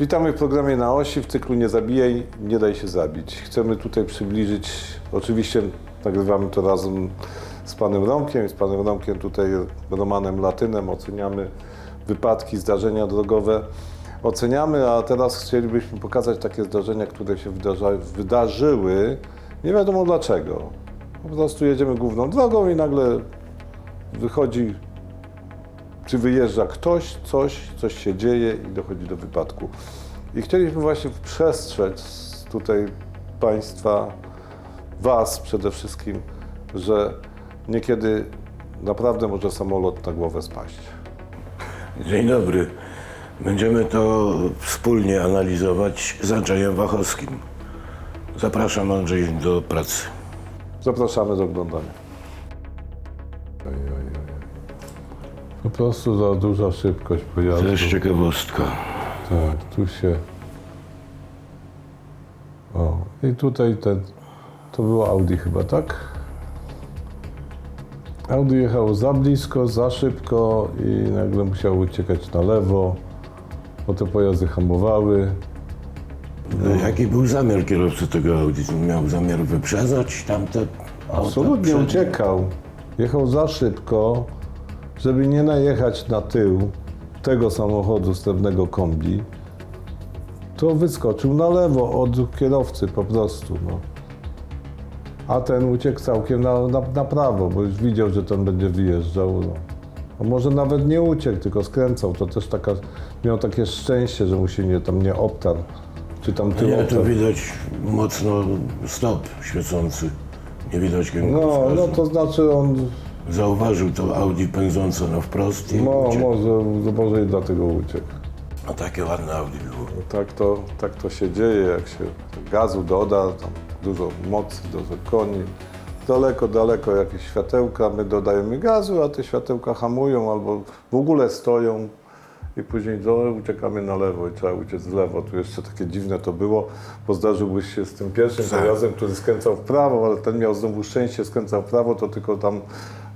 Witamy w programie Na Osi w cyklu Nie zabijaj, nie daj się zabić. Chcemy tutaj przybliżyć, oczywiście nagrywamy to razem z panem Romkiem, z panem Romkiem tutaj Romanem Latynem oceniamy wypadki, zdarzenia drogowe. Oceniamy, a teraz chcielibyśmy pokazać takie zdarzenia, które się wydarza, wydarzyły. Nie wiadomo dlaczego. Po prostu jedziemy główną drogą i nagle wychodzi czy wyjeżdża ktoś, coś, coś się dzieje i dochodzi do wypadku. I chcieliśmy właśnie przestrzec tutaj Państwa, Was przede wszystkim, że niekiedy naprawdę może samolot na głowę spaść. Dzień dobry. Będziemy to wspólnie analizować z Andrzejem Wachowskim. Zapraszam Andrzej do pracy. Zapraszamy do oglądania. Oj, oj, oj. Po prostu za duża szybkość pojazdu. To jest ciekawostka. Tak, tu się. O, i tutaj ten. To było Audi chyba, tak? Audi jechało za blisko, za szybko i nagle musiało uciekać na lewo. Potem pojazdy hamowały. Jaki był zamiar kierowcy tego Audi? Miał zamiar wyprzedzać tamte auta Absolutnie uciekał. Jechał za szybko, żeby nie najechać na tył tego samochodu srebrnego kombi. To wyskoczył na lewo od kierowcy po prostu. No. A ten uciekł całkiem na, na, na prawo, bo już widział, że ten będzie wyjeżdżał. No. A może nawet nie uciekł, tylko skręcał. To też taka, miał takie szczęście, że mu się nie, tam nie obtarł. Czy tam tył Nie, to obtarł. widać mocno stop świecący. Nie widać kierunków. No, no to znaczy on Zauważył to Audi pędzące na wprost i No, uciekł. może, może i dlatego uciekł. No takie ładne Audi było. Tak to, tak to się dzieje, jak się gazu doda, tam dużo mocy, dużo koni. Daleko, daleko jakieś światełka, my dodajemy gazu, a te światełka hamują albo w ogóle stoją i później do, uciekamy na lewo i trzeba uciec w lewo. Tu jeszcze takie dziwne to było, bo zdarzyłbyś się z tym pierwszym Tak. pojazdem, który skręcał w prawo, ale ten miał znowu szczęście, skręcał w prawo, to tylko tam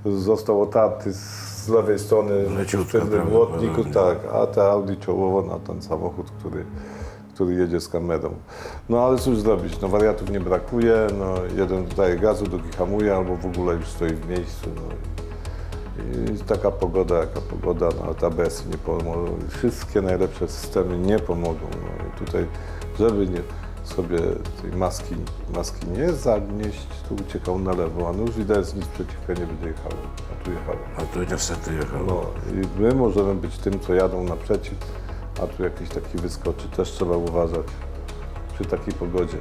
został otarty z lewej strony Leciutka sztywny prawdopodobnie. błotnik, tak, a te Audi czołowo na ten samochód, który, który jedzie z kamerą. No ale cóż zrobić, no wariatów nie brakuje, no jeden daje gazu, drugi hamuje, albo w ogóle już stoi w miejscu. No. I, taka pogoda, jaka pogoda, no ale te ABS-y nie pomogą, wszystkie najlepsze systemy nie pomogą. No tutaj, żeby nie, sobie tej maski, maski nie zagnieść, to uciekał na lewo, a no już widać, nic przeciwka nie będzie jechało, a tu jechało. A tu niestety jechał. No i my możemy być tym, co jadą naprzeciw, a tu jakiś taki wyskoczy. Też trzeba uważać przy takiej pogodzie.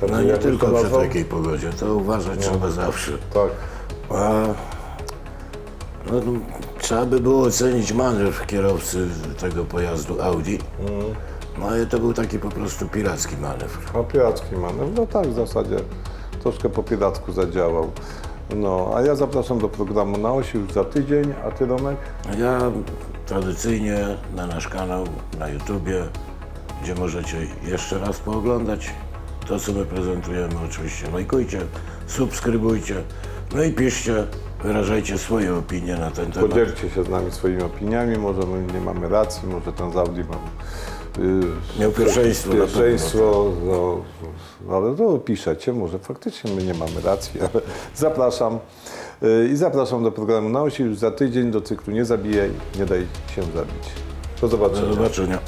Także No nie tylko przy takiej pogodzie, to uważać trzeba zawsze. Tak. A, no, trzeba by było ocenić manewr kierowcy tego pojazdu Audi. No ale to był taki po prostu piracki manewr. A piracki manewr, no tak w zasadzie troszkę po piracku zadziałał. No, a ja zapraszam do programu na osi już za tydzień, a ty Romek? Ja tradycyjnie na nasz kanał na YouTubie, gdzie możecie jeszcze raz pooglądać to, co my prezentujemy. Oczywiście lajkujcie, subskrybujcie, no i piszcie, wyrażajcie swoje opinie na ten temat. Podzielcie się z nami swoimi opiniami, może my nie mamy racji, może ten z Audi ma yy, Miał pierwszeństwo. Pierwszeństwo, no, ale to piszecie, może faktycznie my nie mamy racji, ale zapraszam. Yy, I zapraszam do programu na osi już za tydzień do cyklu Nie zabijaj, nie daj się zabić. Do Do zobaczenia. zobaczenia.